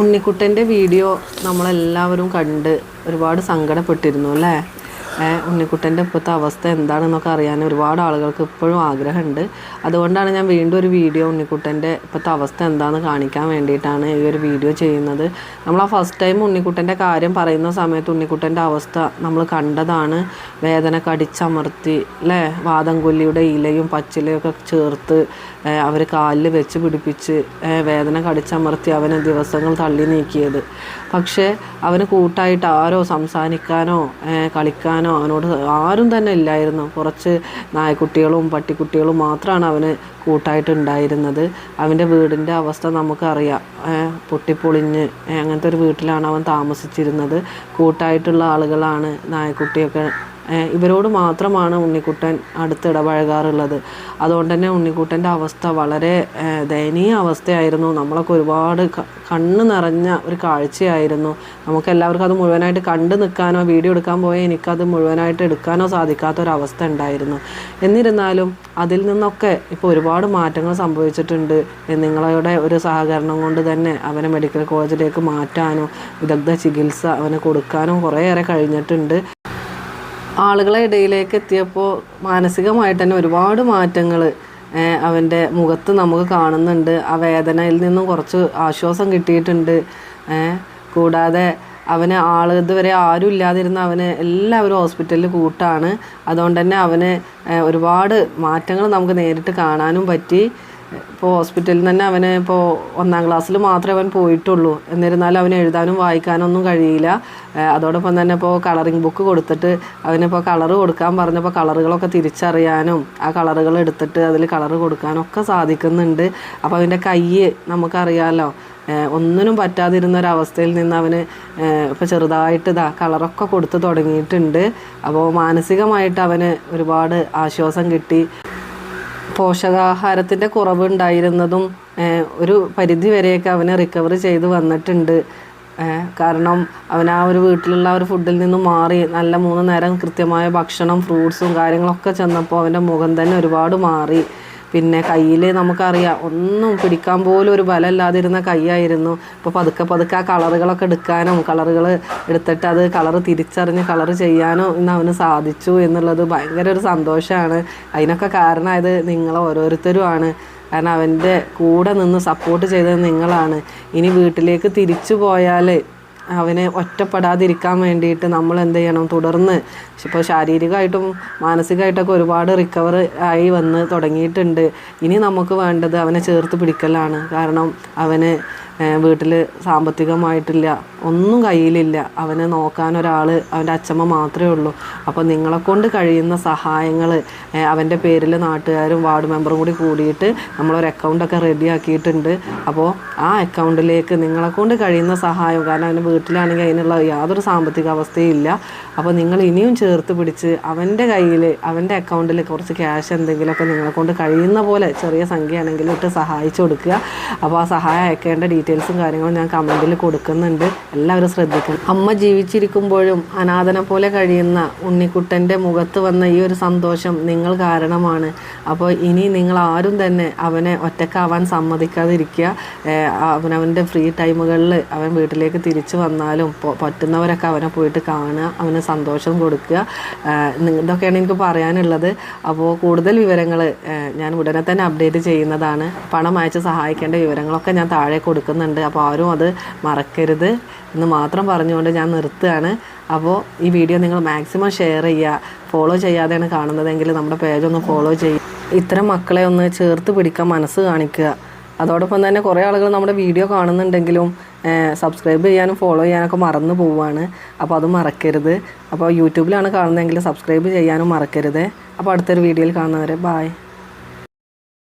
ഉണ്ണിക്കുട്ടന്റെ video നമ്മളെല്ലാവരും കണ്ട് ഒരുപാട് സങ്കടപ്പെട്ടിരുന്നു അല്ലേ? ഉണ്ണിക്കുട്ടന്റെ ഇപ്പോഴത്തെ അവസ്ഥ എന്താണെന്നൊക്കെ അറിയാൻ ഒരുപാട് ആളുകൾക്ക് ഇപ്പോഴും ആഗ്രഹമുണ്ട്. അതുകൊണ്ടാണ് ഞാൻ വീണ്ടും ഒരു വീഡിയോ ഉണ്ണിക്കുട്ടന്റെ ഇപ്പോഴത്തെ അവസ്ഥ എന്താണെന്ന് കാണിക്കാൻ വേണ്ടിയിട്ടാണ് ഈ ഒരു വീഡിയോ ചെയ്യുന്നത്. നമ്മൾ ആ ഫസ്റ്റ് ടൈം ഉണ്ണിക്കുട്ടന്റെ കാര്യം പറയുന്ന സമയത്ത് ഉണ്ണിക്കുട്ടന്റെ അവസ്ഥ നമ്മൾ കണ്ടതാണ്. വേദന കടിച്ചമർത്തി അല്ലേ വാദംകൊല്ലിയുടെ ഇലയും പച്ചിലയും ഒക്കെ ചേർത്ത് അവർ കാലിൽ വെച്ച് പിടിപ്പിച്ച് വേദന കടിച്ചമർത്തി അവനെ ദിവസങ്ങൾ തള്ളി നീക്കിയത്. പക്ഷേ അവന് കൂട്ടായിട്ട് ആരോ സംസാരിക്കാനോ ഏഹ് കളിക്കാനോ അവനോട് ആരും തന്നെ ഇല്ലായിരുന്നു. കുറച്ച് നായക്കുട്ടികളും പട്ടിക്കുട്ടികളും മാത്രമാണ് അവന് കൂട്ടായിട്ടുണ്ടായിരുന്നത്. അവന്റെ വീടിന്റെ അവസ്ഥ നമുക്കറിയാം. പൊട്ടിപ്പൊളിഞ്ഞ് അങ്ങനത്തെ ഒരു വീട്ടിലാണ് അവൻ താമസിച്ചിരുന്നത്. കൂട്ടായിട്ടുള്ള ആളുകളാണ് നായ്ക്കുട്ടിയൊക്കെ ഇവരോട് മാത്രമാണ് ഉണ്ണിക്കുട്ടൻ അടുത്തിടപഴകാറുള്ളത് അതുകൊണ്ട് തന്നെ ഉണ്ണിക്കുട്ടന്റെ അവസ്ഥ വളരെ ദയനീയ അവസ്ഥയായിരുന്നു. നമ്മളൊക്കെ ഒരുപാട് കണ്ണ് നിറഞ്ഞ ഒരു കാഴ്ചയായിരുന്നു. നമുക്ക് എല്ലാവർക്കും അത് മുഴുവനായിട്ട് കണ്ടു നിൽക്കാനോ വീഡിയോ എടുക്കാൻ പോയാൽ എനിക്കത് മുഴുവനായിട്ട് എടുക്കാനോ സാധിക്കാത്ത ഒരു അവസ്ഥ ഉണ്ടായിരുന്നു. എന്നിരുന്നാലും അതിൽ നിന്നൊക്കെ ഇപ്പോൾ ഒരുപാട് മാറ്റങ്ങൾ സംഭവിച്ചിട്ടുണ്ട്. നിങ്ങളുടെ ഒരു സഹകരണം കൊണ്ട് തന്നെ അവനെ മെഡിക്കൽ കോളേജിലേക്ക് മാറ്റാനോ വിദഗ്ധ ചികിത്സ അവന് കൊടുക്കാനോ കുറേയേറെ കഴിഞ്ഞിട്ടുണ്ട്. ആളുകളെ ഇടയിലേക്ക് എത്തിയപ്പോൾ മാനസികമായിട്ട് തന്നെ ഒരുപാട് മാറ്റങ്ങൾ അവന്റെ മുഖത്ത് നമുക്ക് കാണുന്നുണ്ട്. ആ വേദനയിൽ നിന്നും കുറച്ച് ആശ്വാസം കിട്ടിയിട്ടുണ്ട്. കൂടാതെ അവന് ആൾ ഇതുവരെ ആരും ഇല്ലാതിരുന്ന അവന് എല്ലാവരും ഹോസ്പിറ്റലിൽ കൂട്ടാണ്. അതുകൊണ്ട് തന്നെ അവന് ഒരുപാട് മാറ്റങ്ങൾ നമുക്ക് നേരിട്ട് കാണാനും പറ്റി. ഇപ്പോൾ ഹോസ്പിറ്റലിൽ തന്നെ അവന് ഇപ്പോൾ ഒന്നാം ക്ലാസ്സിൽ മാത്രമേ അവൻ പോയിട്ടുള്ളൂ. എന്നിരുന്നാലും അവന് എഴുതാനും വായിക്കാനും ഒന്നും കഴിയില്ല അതോടൊപ്പം തന്നെ ഇപ്പോൾ കളറിംഗ് ബുക്ക് കൊടുത്തിട്ട് അവനിപ്പോൾ കളർ കൊടുക്കാൻ പറഞ്ഞപ്പോൾ കളറുകളൊക്കെ തിരിച്ചറിയാനും ആ കളറുകൾ എടുത്തിട്ട് അതിൽ കളർ കൊടുക്കാനും ഒക്കെ സാധിക്കുന്നുണ്ട്. അപ്പോൾ അവന്റെ കൈ നമുക്കറിയാമല്ലോ ഒന്നിനും പറ്റാതിരുന്ന ഒരവസ്ഥയിൽ നിന്ന് അവന് ഇപ്പോൾ ചെറുതായിട്ട് ഇതാ കളറൊക്കെ കൊടുത്തു തുടങ്ങിയിട്ടുണ്ട്. അപ്പോൾ മാനസികമായിട്ട് അവന് ഒരുപാട് ആശ്വാസം കിട്ടി. പോഷകാഹാരത്തിന്റെ കുറവ് ഉണ്ടായിരുന്നതും ഒരു പരിധി വരെയൊക്കെ അവനെ റിക്കവർ ചെയ്ത് വന്നിട്ടുണ്ട്. കാരണം അവൻ ആ ഒരു വീട്ടിലുള്ള ഒരു ഫുഡിൽ നിന്നും മാറി നല്ല മൂന്ന് നേരം കൃത്യമായ ഭക്ഷണം ഫ്രൂട്ട്സും കാര്യങ്ങളൊക്കെ ചെന്നപ്പോൾ അവന്റെ മുഖം തന്നെ ഒരുപാട് മാറി. പിന്നെ കയ്യിൽ നമുക്കറിയാം ഒന്നും പിടിക്കാൻ പോലും ഒരു ബലമില്ലാതിരുന്ന കൈയായിരുന്നു. ഇപ്പോൾ പതുക്കെ പതുക്കെ ആ കളറുകളൊക്കെ എടുക്കാനും കളറുകൾ എടുത്തിട്ട് അത് കളർ തിരിച്ചറിഞ്ഞ് കളർ ചെയ്യാനും ഇന്ന് അവന് സാധിച്ചു എന്നുള്ളത് ഭയങ്കര ഒരു സന്തോഷമാണ്. അതിനൊക്കെ കാരണമായത് നിങ്ങൾ ഓരോരുത്തരുമാണ്. കാരണം അവന്റെ കൂടെ നിന്ന് സപ്പോർട്ട് ചെയ്തത് നിങ്ങളാണ്. ഇനി വീട്ടിലേക്ക് തിരിച്ചു പോയാൽ അവനെ ഒറ്റപ്പെടാതിരിക്കാൻ വേണ്ടിയിട്ട് നമ്മൾ എന്ത് ചെയ്യണം? തുടർന്ന് ഇപ്പോൾ ശാരീരികമായിട്ടും മാനസികമായിട്ടൊക്കെ ഒരുപാട് റിക്കവർ ആയി വന്ന് തുടങ്ങിയിട്ടുണ്ട്. ഇനി നമുക്ക് വേണ്ടത് അവനെ ചേർത്ത് പിടിക്കലാണ്. കാരണം അവന് വീട്ടിൽ സാമ്പത്തികമായിട്ടില്ല ഒന്നും കയ്യിലില്ല. അവനെ നോക്കാൻ ഒരാൾ അവന്റെ അച്ഛമ്മ മാത്രമേ ഉള്ളൂ. അപ്പോൾ നിങ്ങളെക്കൊണ്ട് കഴിയുന്ന സഹായങ്ങൾ അവന്റെ പേരിൽ നാട്ടുകാരും വാർഡ് മെമ്പറും കൂടി കൂടിയിട്ട് നമ്മളൊരു അക്കൗണ്ടൊക്കെ റെഡി ആക്കിയിട്ടുണ്ട്. അപ്പോൾ ആ അക്കൗണ്ടിലേക്ക് നിങ്ങളെക്കൊണ്ട് കഴിയുന്ന സഹായം കാരണം അവന്റെ വീട്ടിലാണെങ്കിൽ അതിനുള്ള യാതൊരു സാമ്പത്തിക അവസ്ഥയും ഇല്ല. അപ്പോൾ നിങ്ങൾ ഇനിയും ചേർത്ത് പിടിച്ച് അവന്റെ കയ്യിൽ അവന്റെ അക്കൗണ്ടിൽ കുറച്ച് ക്യാഷ് എന്തെങ്കിലുമൊക്കെ നിങ്ങളെ കൊണ്ട് കഴിയുന്ന പോലെ ചെറിയ സംഖ്യയാണെങ്കിലും ഇട്ട് സഹായിച്ചു കൊടുക്കുക. അപ്പോൾ ആ സഹായം അയക്കേണ്ട ഡീറ്റെയിൽസും കാര്യങ്ങളും ഞാൻ കമന്റിൽ കൊടുക്കുന്നുണ്ട്. എല്ലാവരും ശ്രദ്ധിക്കണം. അമ്മ ജീവിച്ചിരിക്കുമ്പോഴും അനാഥനെ പോലെ കഴിയുന്ന ഉണ്ണിക്കുട്ടന്റെ മുഖത്ത് വന്ന ഈ ഒരു സന്തോഷം നിങ്ങൾ കാരണമാണ്. അപ്പോൾ ഇനി നിങ്ങൾ ആരും തന്നെ അവനെ ഒറ്റക്കാവാൻ സമ്മതിക്കാതിരിക്കുക. അവനവന്റെ ഫ്രീ ടൈമുകളിൽ അവൻ വീട്ടിലേക്ക് തിരിച്ചു വന്നാലും പറ്റുന്നവരൊക്കെ അവനെ പോയിട്ട് കാണുക അവന് സന്തോഷം കൊടുക്കുക. ഇതൊക്കെയാണ് എനിക്ക് പറയാനുള്ളത്. അപ്പോൾ കൂടുതൽ വിവരങ്ങൾ ഞാൻ ഉടനെ തന്നെ അപ്ഡേറ്റ് ചെയ്യുന്നതാണ്. പണം അയച്ച് സഹായിക്കേണ്ട വിവരങ്ങളൊക്കെ ഞാൻ താഴെ കൊടുക്കുന്നുണ്ട് അപ്പോൾ ആരും അത് മറക്കരുത് എന്ന് മാത്രം പറഞ്ഞുകൊണ്ട് ഞാൻ നിർത്തുകയാണ്. അപ്പോൾ ഈ വീഡിയോ നിങ്ങൾ മാക്സിമം ഷെയർ ചെയ്യുക. ഫോളോ ചെയ്യാതെയാണ് കാണുന്നതെങ്കിൽ നമ്മുടെ പേജ് ഒന്ന് ഫോളോ ചെയ്യുക ഇത്തരം മക്കളെ ഒന്ന് ചേർത്ത് പിടിക്കാൻ മനസ്സ് കാണിക്കുക. അതോടൊപ്പം തന്നെ കുറേ ആളുകൾ നമ്മുടെ വീഡിയോ കാണുന്നുണ്ടെങ്കിലും സബ്സ്ക്രൈബ് ചെയ്യാനും ഫോളോ ചെയ്യാനൊക്കെ മറന്നു പോവുകയാണ്. അപ്പോൾ അത് മറക്കരുത്. അപ്പോൾ യൂട്യൂബിലാണ് കാണുന്നതെങ്കിൽ സബ്സ്ക്രൈബ് ചെയ്യാനും മറക്കരുത്. അപ്പോൾ അടുത്തൊരു വീഡിയോയിൽ കാണുന്നവരെ ബായ്